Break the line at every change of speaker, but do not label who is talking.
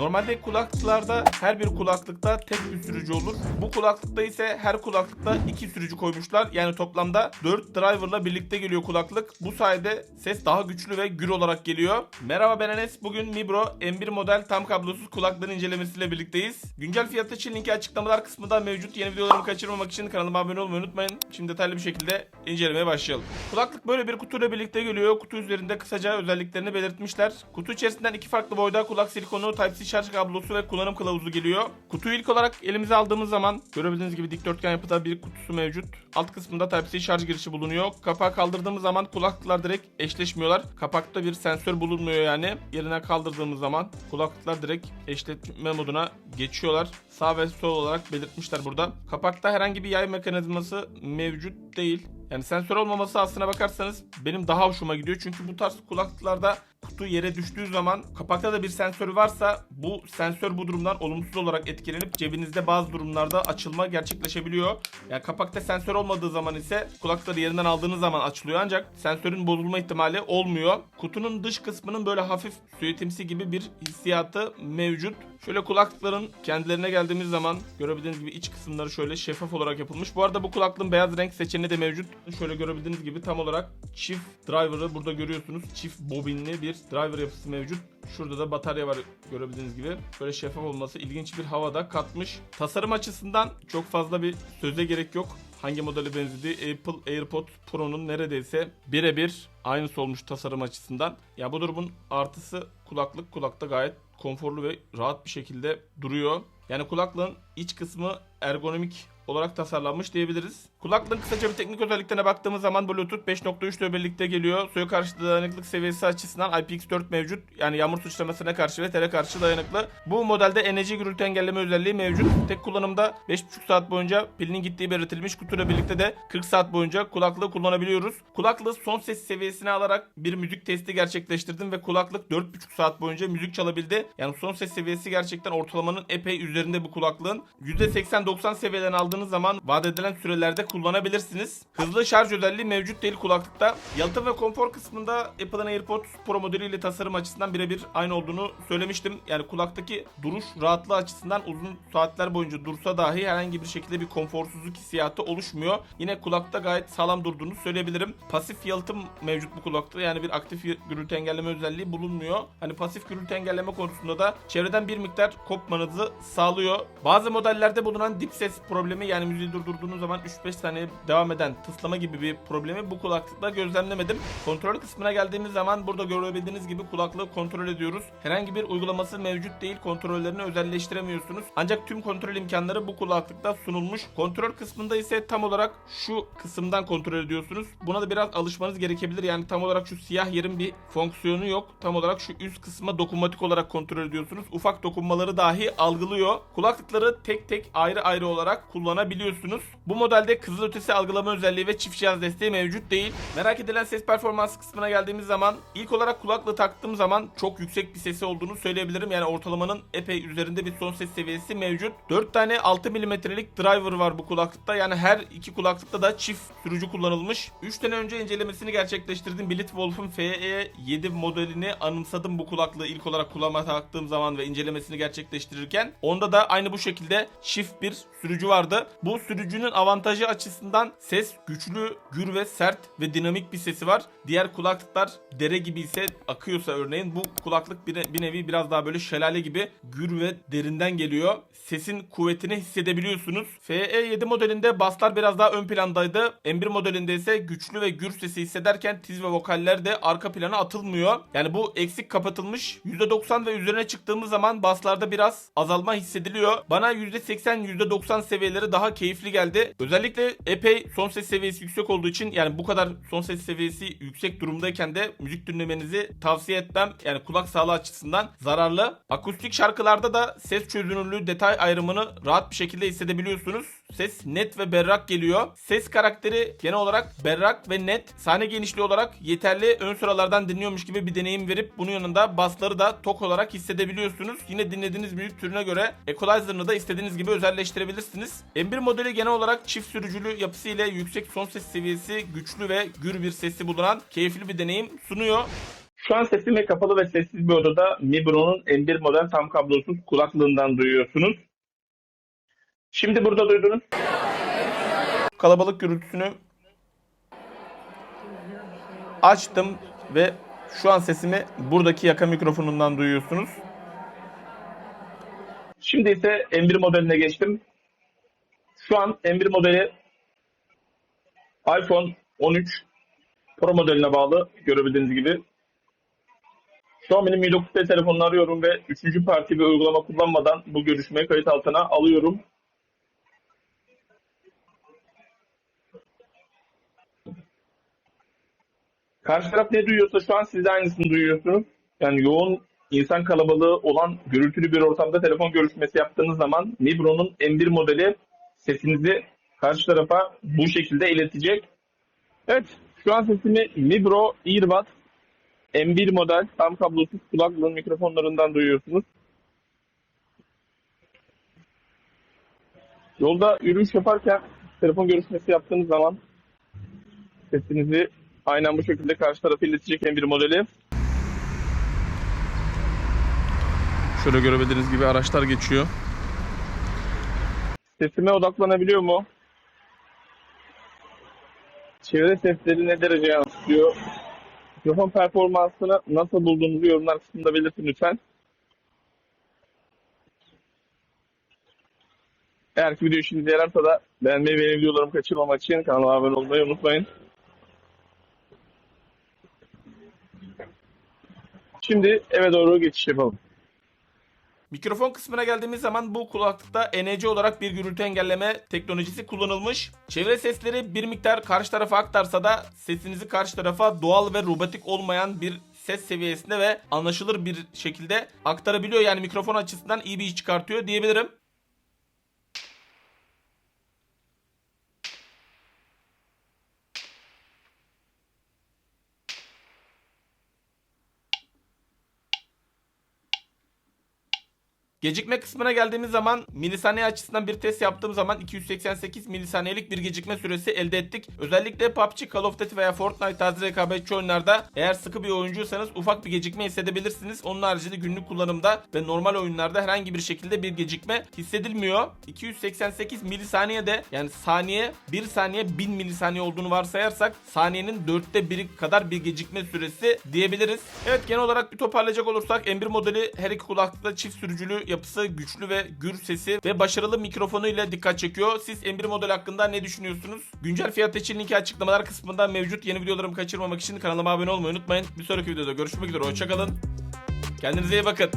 Normalde kulaklıklarda her bir kulaklıkta tek bir sürücü olur. Bu kulaklıkta ise her kulaklıkta iki sürücü koymuşlar. Yani toplamda 4 driverla birlikte geliyor kulaklık. Bu sayede ses daha güçlü ve gür olarak geliyor. Merhaba ben Enes. Bugün Mibro M1 model tam kablosuz kulaklığın incelemesiyle birlikteyiz. Güncel fiyatı için linki açıklamalar kısmında mevcut. Yeni videolarımı kaçırmamak için kanalıma abone olmayı unutmayın. Şimdi detaylı bir şekilde incelemeye başlayalım. Kulaklık böyle bir kutuyla birlikte geliyor. Kutu üzerinde kısaca özelliklerini belirtmişler. Kutu içerisinden iki farklı boyda kulak silikonu, Type-C şarj kablosu ve kullanım kılavuzu geliyor. Kutuyu ilk olarak elimize aldığımız zaman görebildiğiniz gibi dikdörtgen yapıda bir kutusu mevcut. Alt kısmında Type-C şarj girişi bulunuyor. Kapağı kaldırdığımız zaman kulaklıklar direkt eşleşmiyorlar. Kapakta bir sensör bulunmuyor yani. Yerine kaldırdığımız zaman kulaklıklar direkt eşletme moduna geçiyorlar. Sağ ve sol olarak belirtmişler burada. Kapakta herhangi bir yay mekanizması mevcut değil. Yani sensör olmaması aslına bakarsanız benim daha hoşuma gidiyor. Çünkü bu tarz kulaklıklarda kutu yere düştüğü zaman kapakta da bir sensör varsa bu sensör bu durumdan olumsuz olarak etkilenip cebinizde bazı durumlarda açılma gerçekleşebiliyor. Yani kapakta sensör olmadığı zaman ise kulakları yerinden aldığınız zaman açılıyor ancak sensörün bozulma ihtimali olmuyor. Kutunun dış kısmının böyle hafif süetimsi gibi bir hissiyatı mevcut. Şöyle kulaklıkların kendilerine geldiğimiz zaman görebildiğiniz gibi iç kısımları şöyle şeffaf olarak yapılmış. Bu arada bu kulaklığın beyaz renk seçeneği de mevcut. Şöyle görebildiğiniz gibi tam olarak çift driver'ı burada görüyorsunuz. Çift bobinli bir driver yapısı mevcut. Şurada da batarya var görebildiğiniz gibi. Böyle şeffaf olması ilginç bir havada katmış. Tasarım açısından çok fazla bir söze gerek yok. Hangi modeli benzediği Apple AirPods Pro'nun neredeyse birebir aynısı olmuş tasarım açısından. Ya bu durumun artısı kulaklık kulakta gayet konforlu ve rahat bir şekilde duruyor. Yani kulaklığın iç kısmı ergonomik olarak tasarlanmış diyebiliriz. Kulaklığın kısaca bir teknik özelliklerine baktığımız zaman Bluetooth 5.3 ile birlikte geliyor. Suya karşı dayanıklık seviyesi açısından IPX4 mevcut. Yani yağmur sıçramasına karşı ve tere karşı dayanıklı. Bu modelde enerji gürültü engelleme özelliği mevcut. Tek kullanımda 5.5 saat boyunca pilinin gittiği belirtilmiş. Kutuyla birlikte de 40 saat boyunca kulaklığı kullanabiliyoruz. Kulaklığı son ses seviyesine alarak bir müzik testi gerçekleştirdim ve kulaklık 4.5 saat boyunca müzik çalabildi. Yani son ses seviyesi gerçekten ortalamanın epey üzerinde bu kulaklığın. %80-90 seviyeden aldığınız zaman vaat edilen sürelerde kullanabilirsiniz. Hızlı şarj özelliği mevcut değil kulaklıkta. Yalıtım ve konfor kısmında Apple'ın AirPods Pro modeliyle tasarım açısından birebir aynı olduğunu söylemiştim. Yani kulaktaki duruş rahatlığı açısından uzun saatler boyunca dursa dahi herhangi bir şekilde bir konforsuzluk hissiyatı oluşmuyor. Yine kulakta gayet sağlam durduğunu söyleyebilirim. Pasif yalıtım mevcut bu kulakta. Yani bir aktif gürültü engelleme özelliği bulunmuyor. Hani pasif gürültü engelleme konusunda da çevreden bir miktar kopmanızı sağlıyor. Bazı modellerde bulunan dip ses problemi yani müziği durdurduğunuz zaman 3-5 saniye devam eden tıslama gibi bir problemi bu kulaklıkta gözlemlemedim. Kontrol kısmına geldiğimiz zaman burada görebildiğiniz gibi kulaklığı kontrol ediyoruz. Herhangi bir uygulaması mevcut değil. Kontrollerini özelleştiremiyorsunuz. Ancak tüm kontrol imkanları bu kulaklıkta sunulmuş. Kontrol kısmında ise tam olarak şu kısımdan kontrol ediyorsunuz. Buna da biraz alışmanız gerekebilir. Yani tam olarak şu siyah yerin bir fonksiyonu yok. Tam olarak şu üst kısma dokunmatik olarak kontrol ediyorsunuz. Ufak dokunmaları dahi algılıyor. Kulaklıkları tek tek ayrı ayrı olarak kullanabiliyorsunuz. Bu modelde kızılötesi algılama özelliği ve çift cihaz desteği mevcut değil. Merak edilen ses performansı kısmına geldiğimiz zaman ilk olarak kulaklığı taktığım zaman çok yüksek bir sesi olduğunu söyleyebilirim. Yani ortalamanın epey üzerinde bir son ses seviyesi mevcut. 4 tane 6 milimetrelik driver var bu kulaklıkta. Yani her iki kulaklıkta da çift sürücü kullanılmış. 3 sene önce incelemesini gerçekleştirdim. Blitzwolf'un FE7 modelini anımsadım bu kulaklığı ilk olarak kulağıma taktığım zaman ve incelemesini gerçekleştirirken. Onda da aynı bu şekilde çift bir sürücü vardı. Bu sürücünün avantajı açısından ses güçlü, gür ve sert ve dinamik bir sesi var. Diğer kulaklıklar dere gibi ise akıyorsa örneğin bu kulaklık bir, bir nevi biraz daha böyle şelale gibi gür ve derinden geliyor. Sesin kuvvetini hissedebiliyorsunuz. FE7 modelinde baslar biraz daha ön plandaydı. M1 modelinde ise güçlü ve gür sesi hissederken tiz ve vokaller de arka plana atılmıyor. Yani bu eksik kapatılmış. %90 ve üzerine çıktığımız zaman baslarda biraz azalma hissediliyor. Bana %80 %90 seviyeleri daha keyifli geldi. Özellikle epey son ses seviyesi yüksek olduğu için yani bu kadar son ses seviyesi yüksek durumdayken de müzik dinlemenizi tavsiye etmem. Yani kulak sağlığı açısından zararlı. Akustik şarkılarda da ses çözünürlüğü detay ayrımını rahat bir şekilde hissedebiliyorsunuz. Ses net ve berrak geliyor. Ses karakteri genel olarak berrak ve net. Sahne genişliği olarak yeterli ön sıralardan dinliyormuş gibi bir deneyim verip bunun yanında basları da tok olarak hissedebiliyorsunuz. Yine dinlediğiniz müzik türüne göre equalizer'ını da istediğiniz gibi özelleştirebilirsiniz. M1 modeli genel olarak çift sürücülü yapısı ile yüksek son ses seviyesi, güçlü ve gür bir sesi bulunan keyifli bir deneyim sunuyor. Şu an sesimi kapalı ve sessiz bir odada Mibro'nun M1 model tam kablosuz kulaklığından duyuyorsunuz. Şimdi burada duydunuz. Kalabalık gürültüsünü açtım ve şu an sesimi buradaki yaka mikrofonundan duyuyorsunuz. Şimdi ise M1 modeline geçtim. Şu an M1 modeli iPhone 13 Pro modeline bağlı görebildiğiniz gibi. Şu an benim Mi 9T telefonunu arıyorum ve üçüncü parti bir uygulama kullanmadan bu görüşmeyi kayıt altına alıyorum. Karşı taraf ne duyuyorsa şu an siz de aynısını duyuyorsunuz. Yani yoğun insan kalabalığı olan gürültülü bir ortamda telefon görüşmesi yaptığınız zaman Mibro'nun M1 modeli sesinizi karşı tarafa bu şekilde iletecek. Evet, şu an sesimi Mibro Earbud M1 model tam kablosuz kulaklığın mikrofonlarından duyuyorsunuz. Yolda yürüyüş yaparken telefon görüşmesi yaptığınız zaman sesinizi aynen bu şekilde karşı tarafa iletecek M1 modeli. Şöyle görebildiğiniz gibi araçlar geçiyor. Sesime odaklanabiliyor mu? Çevre sesleri ne derece yansıtıyor? Mikrofon performansını nasıl bulduğunuzu yorumlar kısmında belirtin lütfen. Eğer ki video işinize yararsa da beğenmeyi ve videolarımı kaçırmamak için kanala abone olmayı unutmayın. Şimdi eve doğru geçiş yapalım. Mikrofon kısmına geldiğimiz zaman bu kulaklıkta NC olarak bir gürültü engelleme teknolojisi kullanılmış. Çevre sesleri bir miktar karşı tarafa aktarsa da sesinizi karşı tarafa doğal ve robotik olmayan bir ses seviyesinde ve anlaşılır bir şekilde aktarabiliyor. Yani mikrofon açısından iyi bir iş çıkartıyor diyebilirim. Gecikme kısmına geldiğimiz zaman milisaniye açısından bir test yaptığım zaman 288 milisaniyelik bir gecikme süresi elde ettik. Özellikle PUBG, Call of Duty veya Fortnite tarzı rekabetçi oyunlarda eğer sıkı bir oyuncuysanız ufak bir gecikme hissedebilirsiniz. Onun haricinde günlük kullanımda ve normal oyunlarda herhangi bir şekilde bir gecikme hissedilmiyor. 288 milisaniyede yani saniye 1 saniye 1000 milisaniye olduğunu varsayarsak saniyenin dörtte biri kadar bir gecikme süresi diyebiliriz. Evet genel olarak bir toparlayacak olursak M1 modeli her iki kulaklıkta çift sürücülü yapısı, güçlü ve gür sesi ve başarılı mikrofonu ile dikkat çekiyor. Siz M1 model hakkında ne düşünüyorsunuz? Güncel fiyat için linki açıklamalar kısmında mevcut. Yeni videolarımı kaçırmamak için kanalıma abone olmayı unutmayın. Bir sonraki videoda görüşmek üzere. Hoşçakalın. Kendinize iyi bakın.